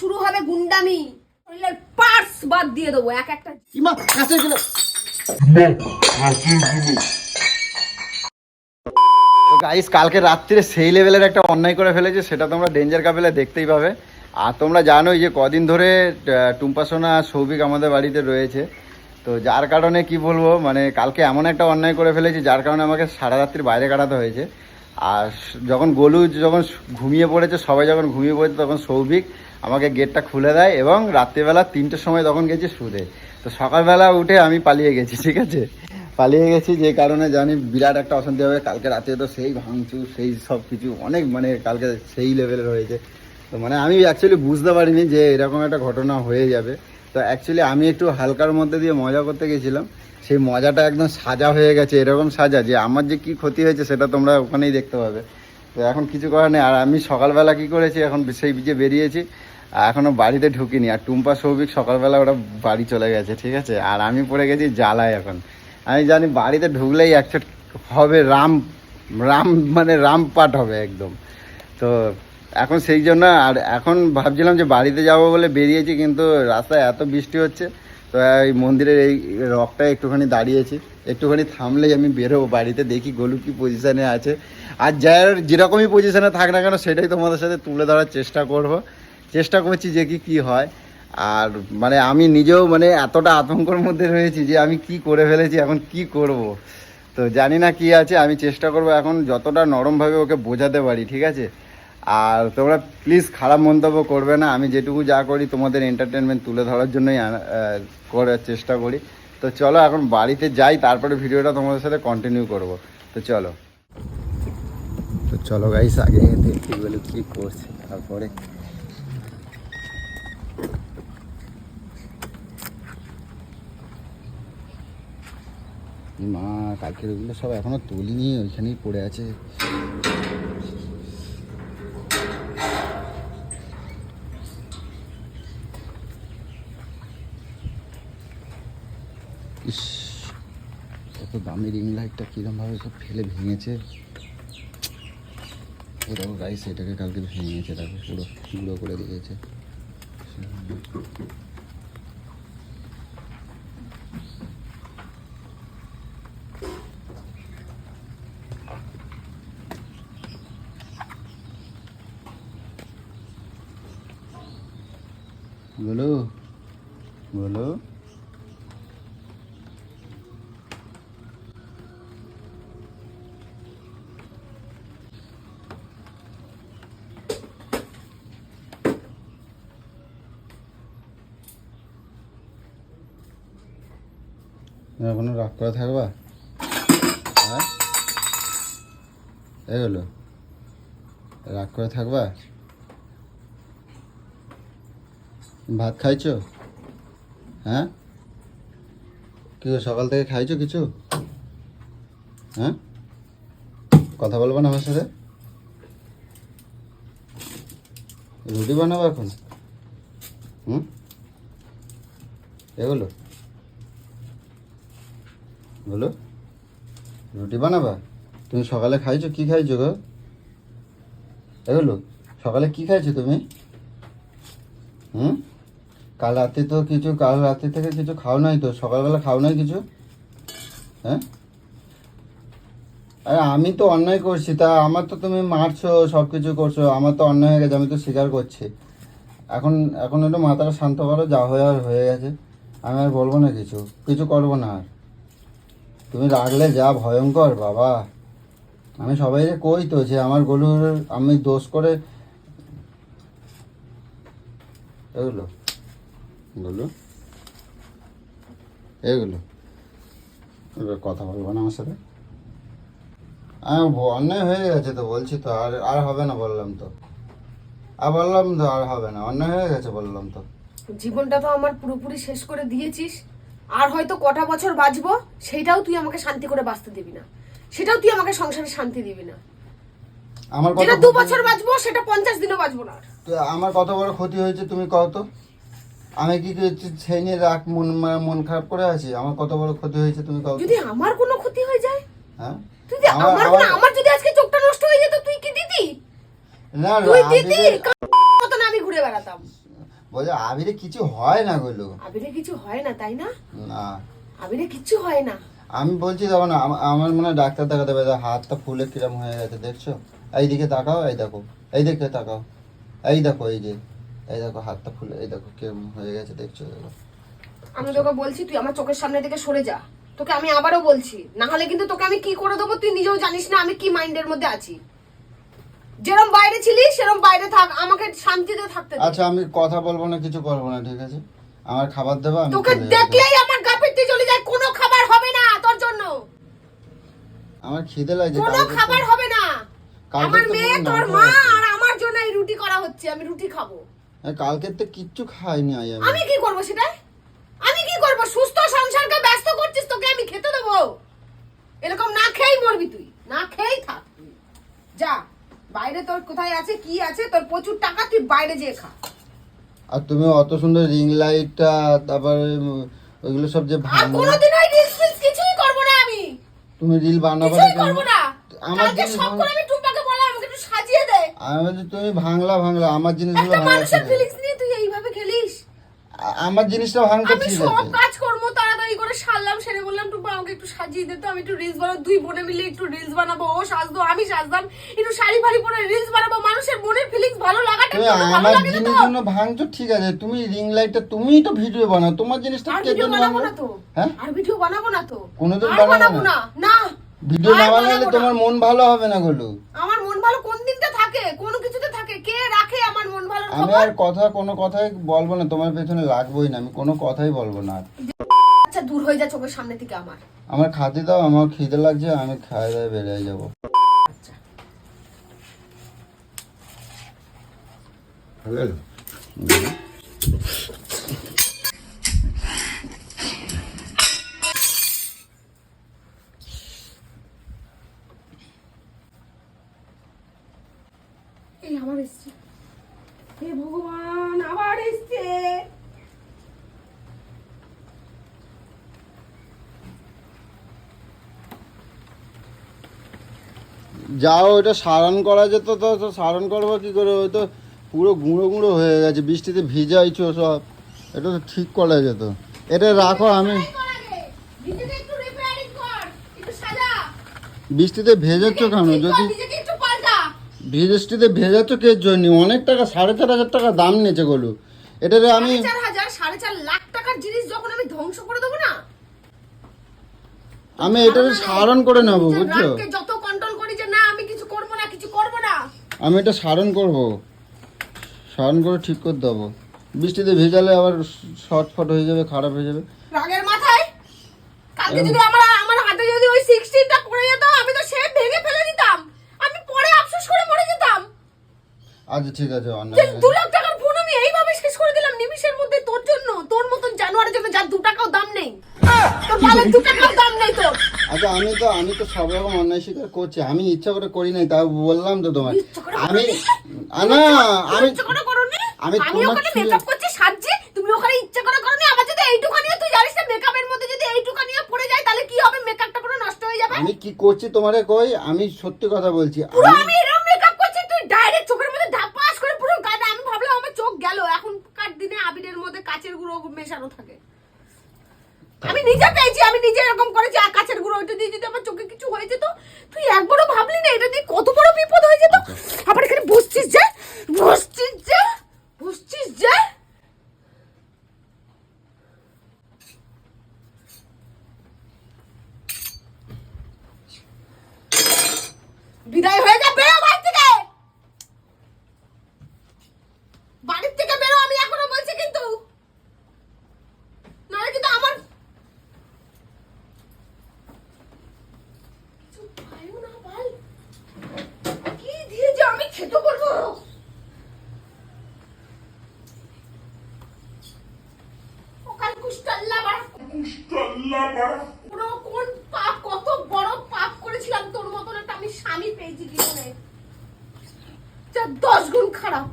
শুরু হবে গুন্ডামি। শরীরের পার্টস বাদ দিয়ে দেবো এক একটা। ইমা কাছে গেল। তো গাইস কালকে রাত্রিরে সেই লেভেলের একটা অন্যায় করে ফেলেছে সেটা তোমরা ডেঞ্জার কাপেলে দেখতেই পাবে। আর তোমরা জানোই যে কদিন ধরে আহ, টুম্পা সোনা আর সৌভিক আমাদের বাড়িতে রয়েছে। তো যার কারণে কি বলব মানে কালকে এমন একটা অন্যায় করে ফেলেছে যার কারণে আমাকে সারা রাত্রি বাইরে কাটাতে হয়েছে। আর যখন গোলু যখন ঘুমিয়ে পড়েছে সবাই যখন ঘুমিয়ে পড়েছে তখন সৌভিক আমাকে গেটটা খুলে দেয় এবং রাত্রিবেলা তিনটের সময় তখন গেছি সুদে। তো সকালবেলা উঠে আমি পালিয়ে গেছি, ঠিক আছে? পালিয়ে গেছি যে কারণে জানি বিরাট একটা অশান্তি হবে। কালকে রাতে তো সেই ভাঙচুর, সেই সব কিছু অনেক মানে কালকে সেই লেভেলের হয়েছে। তো মানে আমি অ্যাকচুয়ালি বুঝতে পারিনি যে এরকম একটা ঘটনা হয়ে যাবে। তো অ্যাকচুয়ালি আমি একটু হালকার মধ্যে দিয়ে মজা করতে গেছিলাম। সেই মজাটা একদম সাজা হয়ে গেছে, এরকম সাজা যে আমার যে কি ক্ষতি হয়েছে সেটা তোমরা ওখানেই দেখতে পাবে। তো এখন কিছু করার নেই। আর আমি সকালবেলা কি করেছি, এখন সেই যে বেরিয়েছি আর এখনও বাড়িতে ঢুকিনি। আর টুম্পা সৌভিক সকালবেলা ওরা বাড়ি চলে গেছে, ঠিক আছে? আর আমি পড়ে গেছি জ্বালায় এখন। আমি জানি বাড়িতে ঢুকলেই একটা হবে রাম রাম মানে রাম রামপাট হবে একদম। তো এখন সেই জন্য আর এখন ভাবছিলাম যে বাড়িতে যাব বলে বেরিয়েছি, কিন্তু রাস্তায় এত বৃষ্টি হচ্ছে, তো এই মন্দিরের এই রকটা একটুখানি দাঁড়িয়েছি। একটুখানি থামলেই আমি বেরোবো বাড়িতে, দেখি গোলু কি পজিশানে আছে। আর যার যেরকমই পজিশানে থাক না কেন, সেটাই তোমাদের সাথে তুলে ধরার চেষ্টা করব। চেষ্টা করছি যে কি কি হয়। আর মানে আমি নিজেও মানে এতটা আতঙ্কর মধ্যে রয়েছি যে আমি কি করে ফেলেছি, এখন কি করব? তো জানি না কি আছে, আমি চেষ্টা করব এখন যতটা নরমভাবে ওকে বোঝাতে পারি, ঠিক আছে? আর তোমরা প্লিজ খারাপ মন্তব্য করবে না, আমি যেটুকু যা করি তোমাদের এন্টারটেনমেন্ট তুলে ধরার জন্যই করার চেষ্টা করি। তো চলো এখন বাড়িতে যাই, তারপরে ভিডিওটা তোমাদের সাথে কন্টিনিউ করব। তো চলো। তো চলো গাইস আগে দেখি বলে কি করছে, তারপরে মা কালকের ওগুলো সব এখনও তুলিনি ওইখানেই পড়ে আছে। ইস কত দামি রিং লাইটটা কিরমভাবে সব ফেলে ভেঙেছে। এটাও গাইস এটাকে কালকে ভেঙেছে তাকে পুরো গুঁড়ো করে দিয়েছে। বলো বলো এখনও রাগ করে থাকবা হ্যাঁ এগুলো রাগ করে থাকবা ভাত খাইছো? হ্যাঁ? কি সকাল থেকে খাইছো কিছু? হ্যাঁ? কথা বলব না আমার সাথে? রুটি বানাবো এখন? হুম? এগুলো? বলো রুটি বানাবা? তুমি সকালে খাইছো, কি খাইছো গো? এগুলো? সকালে কি খাইছো তুমি? হুম? কাল রাতে তো কিছু, কাল রাতে থেকে কিছু খাও নাই তো, সকালবেলা খাও নাই কিছু? হ্যাঁ? আরে আমি তো অন্যায় করছি, তা আমার তো তুমি মারছো সব কিছু করছ, আমার তো অন্যায় হয়ে গেছে, আমি তো স্বীকার করছি। এখন এখন একটু মাথাটা শান্ত করো, যা হয়ে আর হয়ে গেছে, আমি আর বলব না কিছু কিছু করব না আর। তুমি রাখলে যা ভয়ঙ্কর, বাবা। আমি সবাইকে কই তো যে আমার গলুর আমি দোষ করে এগুলো। বলো এগুলো? এবার কথা বলব না আমার সাথে? আমি অন্যায় হয়ে গেছে তো বলছি তো আর আর হবে না বললাম তো। আর বললাম তো আর হবে না অন্যায় হয়ে গেছে বললাম তো। জীবনটা তো আমার পুরোপুরি শেষ করে দিয়েছিস। আর হয়তো কটা বছর বাঁচবো সেটাও তুই আমাকে শান্তি করে বাঁচতে দিবি না। সেটাও তুই আমাকে সংসারে শান্তি দিবি না। আমার যেটা কত দু বছর বাঁচবো সেটা পঞ্চাশ দিনও বাঁচবো না আর। তো আমার কত বড় ক্ষতি হয়েছে তুমি কও তো? আমি কি নিয়ে রাগ মন মন খারাপ করে আছি? আমার কত বড় ক্ষতি হয়েছে তুমি তো? যদি আমার কোনো ক্ষতি হয়ে যায়? হ্যাঁ? তুই যদি আমার- আমার আমার- যদি আজকে চোখটা নষ্ট হয়ে যেত তুই কি দিতি? না তুই দিতি? মতন আমি ঘুরে বেড়াতাম। বলছে আবিরে কিছু হয় না গুলো আবিরে কিছু হয় না তাই না? না। আবিরে কিছু হয় না। আমি বলছি তখন আম- আমার মনে ডাক্তার দেখাতে হবে হাতটা ফুলে কিরম হয়ে গেছে দেখছ? এইদিকে তাকাও এই দেখো এই দিকে তাকাও এই দেখো এই যে। এই দেখো হাতটা ফুলে এই দেখো কিরম হয়ে গেছে দেখছ? দেখো আমি তোকে বলছি তুই আমার চোখের সামনে থেকে সরে যা। তোকে আমি আবারও বলছি না হলে কিন্তু তোকে আমি কি করে দেবো তুই নিজেও জানিস না আমি কি মাইন্ডের মধ্যে আছি। যেরম বাইরে ছিলি সেরম বাইরে থাক আমাকে শান্তিতে থাকতে। আচ্ছা আমি কথা বলব না কিছু করব না ঠিক আছে? আমার খাবার দেবো আমি তোকে দেখলেই আমার গা পিত্তি চলে যায় কোনো খাবার হবে না তোর জন্য। আমার খিদে লাগছে কোনো খাবার হবে না। আমার মেয়ে তোর মা আর আমার জন্য এই রুটি করা হচ্ছে আমি রুটি খাব। কালকে তো কিচ্ছু খাইনি আজ আমি কি করব সেটা আমি কি করব? সুস্থ সংসারকে ব্যস্ত করছিস তোকে আমি খেতে দেবো। এরকম না খেয়েই মরবি তুই না খেয়েই থাক যা বাইরে তোর কোথায় আছে কি আছে তোর প্রচুর টাকা তুই বাইরে যেয়ে খা। আর তুমি অত সুন্দর রিং লাইটটা তারপরে ওইগুলো সব যে ভাঙা। কোনোদিন ওই রিলস কিছুই করব না আমি। তুমি রিল বানাবে কিছুই করব না। আমার সব করে আমি টুম্পাকে বললাম আমাকে একটু সাজিয়ে দে আমি বলছি তুমি ভাঙলা ভাঙলা আমার জিনিসগুলো একটা ঠিক আছে। ফিলিংস নিয়ে তুই এইভাবে খেলিস? আমার জিনিসটা ভাঙতে আমি সব কাজ কর্ম তাড়াতাড়ি করে সারলাম সেরে বললাম টুপা আমাকে একটু সাজিয়ে দে তো আমি একটু রিলস বানাবো দুই বোনে মিলে একটু রিলস বানাবো ও সাজতো আমি সাজতাম একটু শাড়ি ফাড়ি পরে রিলস বানাবো মানুষের মনের ফিলিংস ভালো লাগাটা তুমি ভালো আমার লাগে না জিনিস জন্য ভাঙছো ঠিক আছে তুমি রিং লাইটটা তুমিই তো ভিডিও বানাও তোমার জিনিসটা কে জন্য বানাবো না তো? হ্যাঁ? আর ভিডিও বানাবো না তো? কোনোদিন বানাবো না? না ভিডিও না বানালে তোমার মন ভালো হবে না গুলো। আমার মন ভালো কোন দিনটা থাকে কোন কিছুতে থাকে কে রাখে আমার মন ভালো আমি আর কথা কোনো কথাই বলব না তোমার পেছনে লাগবোই না আমি কোনো কথাই বলব না। আর। আচ্ছা দূর হয়ে যা চোখের সামনে থেকে আমার। আমার খাতে দাও আমার খিদে লাগছে আমি খাই দাই বেরিয়ে যাব। আচ্ছা এই আমার এসছে হে ভগবান আবার এসছে যাও ওটা সারান করা যেত তো সারান করব কি করে? ওই তো পুরো গুঁড়ো গুঁড়ো হয়ে গেছে বৃষ্টিতে ভিজাইছো সব। এটা তো ঠিক করা যেত। এটা রাখো আমি। বৃষ্টিতে ভেজাচ্ছ কেন? যদি বৃষ্টিতে ভেজাচ্ছ কে জন্য? অনেক টাকা সাড়ে চার হাজার টাকা দাম নিয়েছে গলু। এটারে আমি সাড়ে চার হাজার, সাড়ে চার লাখ টাকার জিনিস যখন আমি ধ্বংস করে দেবো না? আমি সারণ করে নেব বুঝছ? যত কন্ট্রোল করি যে না আমি কিছু করব না কিছু করব না আমি এটা সারণ করব। সারণ করে ঠিক করে দেবো। বৃষ্টিতে ভেজালে আবার শর্ট ফট হয়ে যাবে খারাপ হয়ে যাবে। রাগের মাথায়? কালকে যদি আমার আমার হাতে যদি ওই সিক্সটিনটা পড়ে যেত আমি তো সে ভেঙে ফেলে দিতাম। আমি পরে আফসোস করে মরে যেতাম। আচ্ছা ঠিক আছে অন্য যে দু লাখ টাকার ফোন আমি এইভাবে শেষ করে দিলাম নিমিষের মধ্যে তোর জন্য। তোর মতন জানোয়ারের জন্য যার দু টাকাও দাম নেই। তোর মালের দু টাকাও দাম নেই তোর। আচ্ছা আমি তো আমি তো সব রকম অন্যায় স্বীকার করছি। আমি ইচ্ছা করে করি নাই তাও বললাম তো তোমার আমি? না আমি আমি তোমার ওখানে মেকআপ করছি সাজছি তুমি ওখানে ইচ্ছা করে করোনি? আমার যদি এইটুখানি তুই জানিস না মেকআপের মধ্যে যদি এইটুখানি পড়ে যায় তাহলে কি হবে? মেকআপটা পুরো নষ্ট হয়ে যাবে? আমি কি করছি তোমারে কই? আমি সত্যি কথা বলছি আমি এরকম মেকআপ করছি তুই ডাইরেক্ট চোখের মধ্যে ধাপাস করে পুরো গায়ে আমি ভাবলাম আমার চোখ গেল। এখন কার দিনে আবিরের মধ্যে কাচের গুঁড়ো মেশানো থাকে? আমি নিজে পেয়েছি আমি নিজে এরকম করেছি, আর কাছের গুঁড়ো ওইটা দিয়ে যদি আমার চোখে কিছু হয়ে যেত, তুই একবারও ভাবলি না, এটা দিয়ে কত বড় বিপদ হয়ে যেত? আবার এখানে বসছিস যে বসছিস যে বসছিস যে বিদায় হয়ে যা বেরো বাড়ি থেকে বাড়ির থেকে বেরো আমি এখনও বলছি কিন্তু নাহলে কিন্তু আমার কিছু পাইও না ভাই। কি দিয়ে যে আমি খেতে বলব ওকাল কুষ্টাল্লা বাড়া। পুরো কোন পাপ কত বড় পাপ করেছিলাম তোর মতন একটা আমি স্বামী পেয়েছি জীবনে যা দশ গুণ খারাপ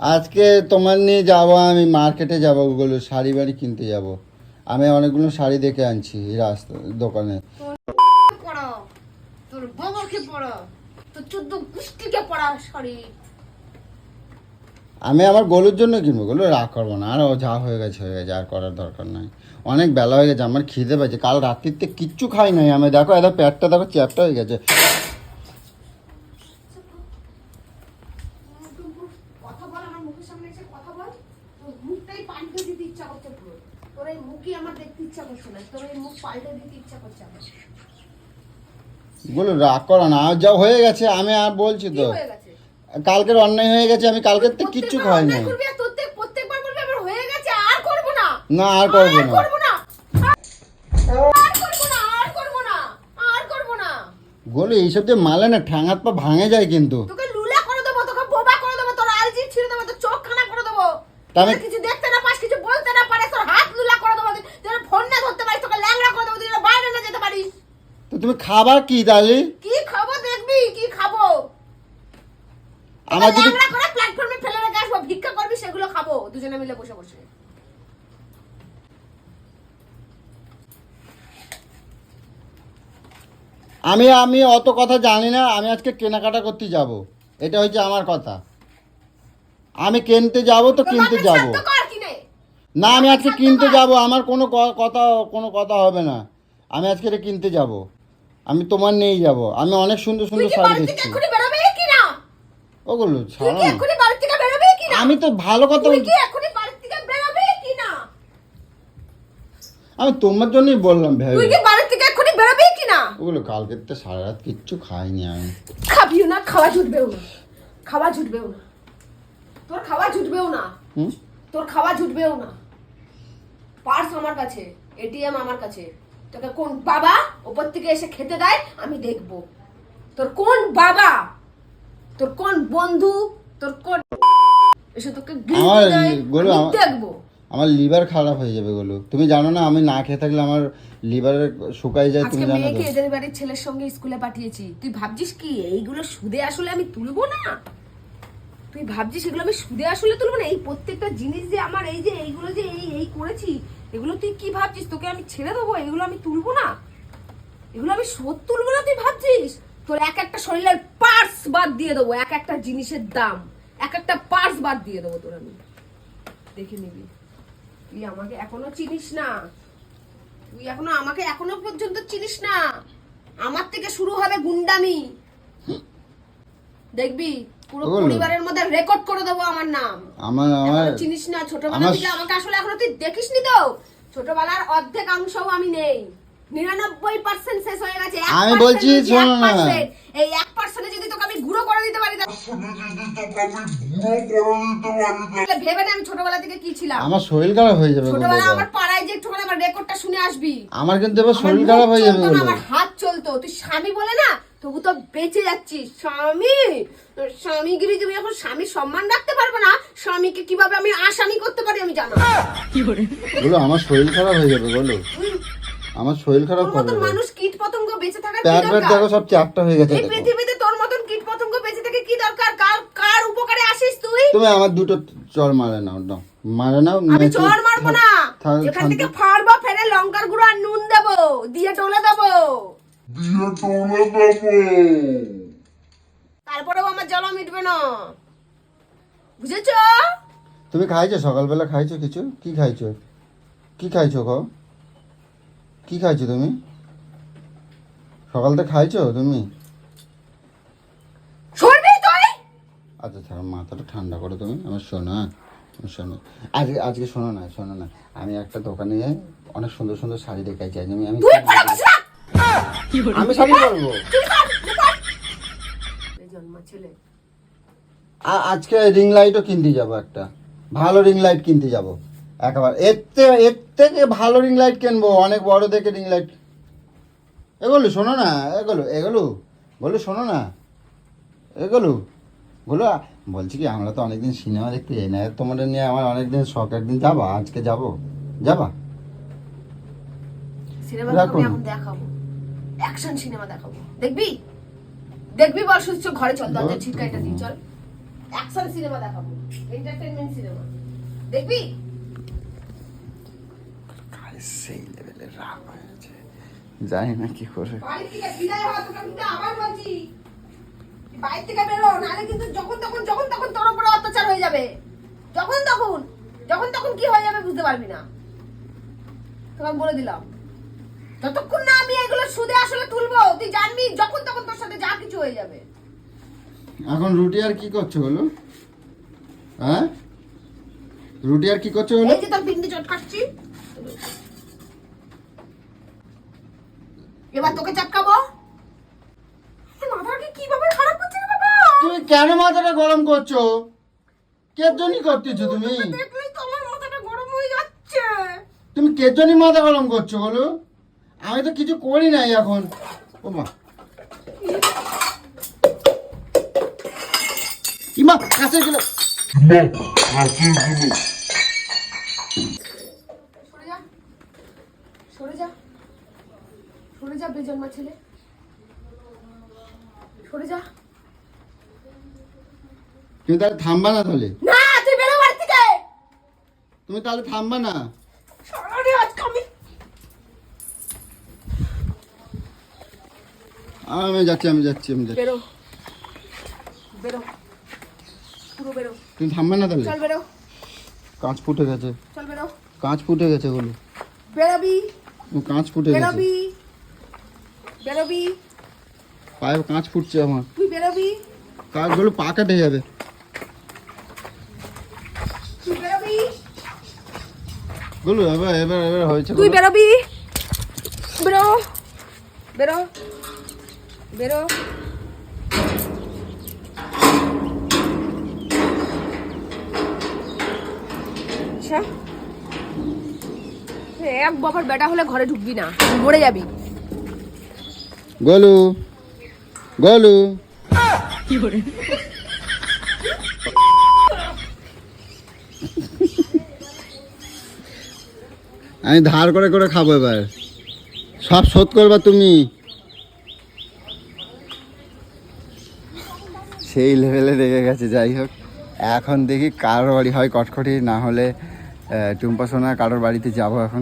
আজকে তোমার নিয়ে যাব আমি মার্কেটে যাব ওগুলো শাড়ি বাড়ি কিনতে যাব। আমি অনেকগুলো শাড়ি দেখে আনছি রাস্তা দোকানে। পড়ো তোর বাবাকে পড়ো তোর চোদ্দ গোষ্ঠীকে পড়া শরীর আমি আমার গোলুর জন্য কিনবো গোলু রাগ করব না আর ও যা হয়ে গেছে হয়ে গেছে আর করার দরকার নাই। অনেক বেলা হয়ে গেছে আমার খিদে পেয়েছে কাল রাত্রিতে কিচ্ছু খাই নাই আমি। দেখো এত পেটটা দেখো চ্যাপটা হয়ে গেছে কথা বল আমার মুখের সামনে এসে কথা বল তোর মুখটাই পাল্টে দিতে ইচ্ছা করছে পুরো তোর এই মুখই আমার দেখতে ইচ্ছা করছে না। তোর এই মুখ পাল্টে দিতে ইচ্ছা করছে আমার। গোলু রাগ করো না। যা হয়ে গেছে আমি আর বলছি তো। কালকের অন্যায় হয়ে গেছে আমি কালকের তো কিচ্ছু প্রত্যেকবার খাই নাই। অন্যায় করবি আর প্রত্যেক প্রত্যেকবার বলবি আমার হয়ে গেছে আর করব না। না আর করব না। করব না। গোলু এইসব যে মালে না ঠ্যাং হাত পা ভাঙে যায় কিন্তু। তোকে লুলা করে দেবো তোকে বোবা করে দেবো তোর আলজি ছিঁড়ে দেবো তোর চোখ করে দেবো। তা আমি- তোকে কিছু দেখতে না পাস কিছু বলতে না পারিস তোর হাত লুলা করে দেবো তুই ফোন না ধরতে পারিস তোকে ল্যাংড়া করে দেবো তুই যেন বাইরে না যেতে পারিস তো তুমি খাবার কি তাহলে কি খাব দেখবি? কি খাব? আমার যদি ল্যাংড়া করে প্ল্যাটফর্মে ফেলে রেখে আসব ভিক্ষা করবি সেগুলো খাব। দুজনে মিলে বসে বসে। আমি আমি অত কথা জানি না আমি আজকে কেনাকাটা করতে যাব। এটা হচ্ছে আমার কথা। আমি কিনতে যাব তো কিনতে যাব। না আমি আজকে কিনতে যাব আমার কোনো কথা কোনো কথা হবে না। আমি আজকে এটা কিনতে যাব। আমি তোমার নিয়েই যাব। আমি অনেক সুন্দর সুন্দর শাড়ি দেখছি। এক্ষুনি বেরোবে কি না। ওগুলো তুই ছাড়ো আমি তো ভালো কথা তুই কি এক্ষুনি বাড়ি থেকে বেরোবে কি না আমি তোমার জন্যই বললাম তুই ভেবে কি বাড়ি থেকে এক্ষুনি বেরোবে কি না ওগুলো কালকে তো সারা রাত কিচ্ছু খাইনি আমি। খাবিও না খাওয়া জুটবেও না। খাওয়া জুটবেও না। তোর খাওয়া জুটবেও না। তোর খাওয়া জুটবেও না। পার্স আমার কাছে এটিএম আমার কাছে। তোকে কোন বাবা ওপর থেকে এসে খেতে দেয় আমি দেখব। তোর কোন বাবা? তোর কোন বন্ধু? তোর কোন এসে তোকে দেখব। আমার লিভার খারাপ হয়ে যাবে বলো তুমি জানো না আমি না খেয়ে থাকলে আমার লিভারে শুকাই যায় তুমি জানো তো। মেয়েকে এদের বাড়ির ছেলের সঙ্গে স্কুলে পাঠিয়েছি। তুই ভাবছিস কি এইগুলো সুদে আসলে আমি তুলবো না? তুই ভাবছিস এগুলো আমি সুদে আসলে তুলবো না? এই প্রত্যেকটা জিনিস যে আমার, এই যে এইগুলো যে এই এই করেছি, এগুলো তুই কি ভাবছিস? তোকে আমি ছেড়ে দেবো? এগুলো আমি তুলবো না? এগুলো আমি শোধ তুলবো না তুই ভাবছিস? তোর এক একটা শরীরের পার্স বাদ দিয়ে দেবো, এক একটা জিনিসের দাম, এক একটা পার্স বাদ দিয়ে দেবো তোর আমি। দেখে নিবি। তুই আমাকে এখনও চিনিস না। তুই এখনও আমাকে এখনও পর্যন্ত চিনিস না। আমার থেকে শুরু হবে গুন্ডামি। দেখবি? পুরো পরিবারের মধ্যে রেকর্ড করে দেবো আমার নাম। আমার আমার চিনিস না ছোটবেলা থেকে আমাকে আসলে এখনও তুই দেখিসনি তো? ছোটবেলার অর্ধেক অংশও আমি নেই। নিরানব্বই পার্সেন্ট শেষ হয়ে গেছে আমি বলছি, শোনো না। এই এক পার্সেন্টে যদি তোকে আমি গুঁড়ো করে দিতে পারি ভেবে নে আমি ছোটবেলা থেকে কি ছিলাম। আমার শরীর খারাপ হয়ে যাবে ছোটবেলা আমার পাড়ায় যে একটুখানি আমার রেকর্ডটা শুনে আসবি। আমার কিন্তু এবার শরীর খারাপ হয়ে যাবে আমার হাত চলতো। তুই স্বামী বলে না তবু তো বেঁচে যাচ্ছিস স্বামী। স্বামীগিরি তুমি এখন স্বামীর সম্মান রাখতে পারবে না স্বামীকে কীভাবে আমি আসামি করতে পারি আমি জানো বলো আমার শরীর খারাপ হয়ে যাবে বলো। আমার শরীর খারাপ করবে মানুষ কীট পতঙ্গ বেঁচে থাকার কি দরকার? দেখো সব চ্যাপটা হয়ে গেছে এই পৃথিবীতে তোর মতন কীট পতঙ্গ বেঁচে থেকে কি দরকার? কার কার উপকারে আসিস তুই? তুমি আমার দুটো চর মারে নাও নাও। মারে নাও আমি চর মারবো না। শান্ত- থেকে ফাড়বো ফেরে লঙ্কার গুঁড়ো আর নুন দেবো দিয়ে ডলে দেবো। তারপরেও আমার জ্বালা মিটবে না। বুঝেছ? তুমি খাইছো? সকালবেলা খাইছো কিছু? কি খাইছো? কি খাইছো গো কি খাইছো তুমি? সকালতে খাইছো তুমি? আচ্ছা ছাড়া মাথাটা ঠান্ডা করো তুমি। আমার শোনো হ্যাঁ? শোনো। আজকে আজকে শোনো না শোনো না। আমি একটা দোকানে অনেক সুন্দর সুন্দর শাড়ি দেখাইছি। আজ আমি আমি। আমি আজকে রিং লাইটও কিনতে যাব একটা। ভালো রিং লাইট কিনতে যাব। একবার। এর থেকে এর থেকে ভালো রিং লাইট কিনবো। অনেক বড় দেখে রিং লাইট এগুলো শোনো না। এগুলো এগুলো। বলো শোনো না। এগুলো। বলো বলছি কি আমরা তো অনেকদিন সিনেমা দেখতে যাই না। তোমাদের নিয়ে আমার অনেকদিন শখ। একদিন যাবা? আজকে যাব? যাবা? সিনেমা রাখুন। দেখাবো। অ্যাকশন সিনেমা দেখাবো। দেখবি? দেখবি বল সুস্থ ঘরে চল দরজা ছিটকাইটা দিই চল। অ্যাকশন সিনেমা দেখাবো এন্টারটেইনমেন্ট সিনেমা। দেখবি? সেই রাগ হয়েছে। জানি না কি করে। বাড়ি থেকে বিদায় হওয়া তোকে কিন্তু আবার বলছি। তুই থেকে বেরো নাহলে কিন্তু যখন তখন যখন তখন তোর উপরে অত্যাচার হয়ে যাবে। যখন তখন যখন তখন কি হয়ে যাবে বুঝতে পারবি না। আমি বলে দিলাম। যতক্ষণ না আমি এগুলো সুদে আসলে তুলবো। তুই জানবি যখন তখন তোর সাথে যা কিছু হয়ে যাবে। এখন রুটি আর কি করছ বলো? হ্যাঁ? রুটি আর কি করছ বলো? এই যে তোর পিন্ডি চটকাচ্ছি এবার তোকে চাপকাবো। মাথাটা কীভাবে খারাপ করছে রে বাবা? তুমি কেন মাথাটা গরম করছ? কে জন্য করতেছো তুমি? দেখলেই তো আমার মাথাটা গরম হয়ে যাচ্ছে। তুমি কে জন্য মাথা গরম করছ বলো? আমি তো কিছু করি নাই এখন। ও মা। ইমা কাছে গেল। সরে সরে যা। সরে যা বেজন্মা ছেলে। সরে যা। তুমি তাহলে থামবা না তাহলে? না তুই বেরো বাড়ি থেকে। তুমি তাহলে থামবা না সরে আজকে আমি আমি যাচ্ছি আমি যাচ্ছি আমি যাচ্ছি। বেরো। বেরো। পুরো বেরো। তুমি থামবে না তাহলে? চল বেরো। কাঁচ ফুটে গেছে। চল বেরো। কাঁচ ফুটে গেছে বলো। বেরোবি। কাঁচ ফুটে গেছে। বেরোবি। বেরোবি। পায়ে কাঁচ ফুটছে আমার। তুই বেরোবি। কাঁচগুলো পা কেটে যাবে। তুই বেরোবি। বলো এবার এবার এবার হয়েছে তুই। বেরোবি। বেরো। বেরো। বেরো। আচ্ছা এক বাবার বেটা হলে ঘরে ঢুকবি না মরে যাবি। গলু গলু। আমি ধার করে করে খাব এবার। সব শোধ করবা তুমি। সেই লেভেলে রেগে গেছে, যাই হোক। এখন দেখি কারোর বাড়ি হয় কটকটি, না হলে টুম্পাসোনা টুম্পা সোনা কারোর বাড়িতে যাব এখন।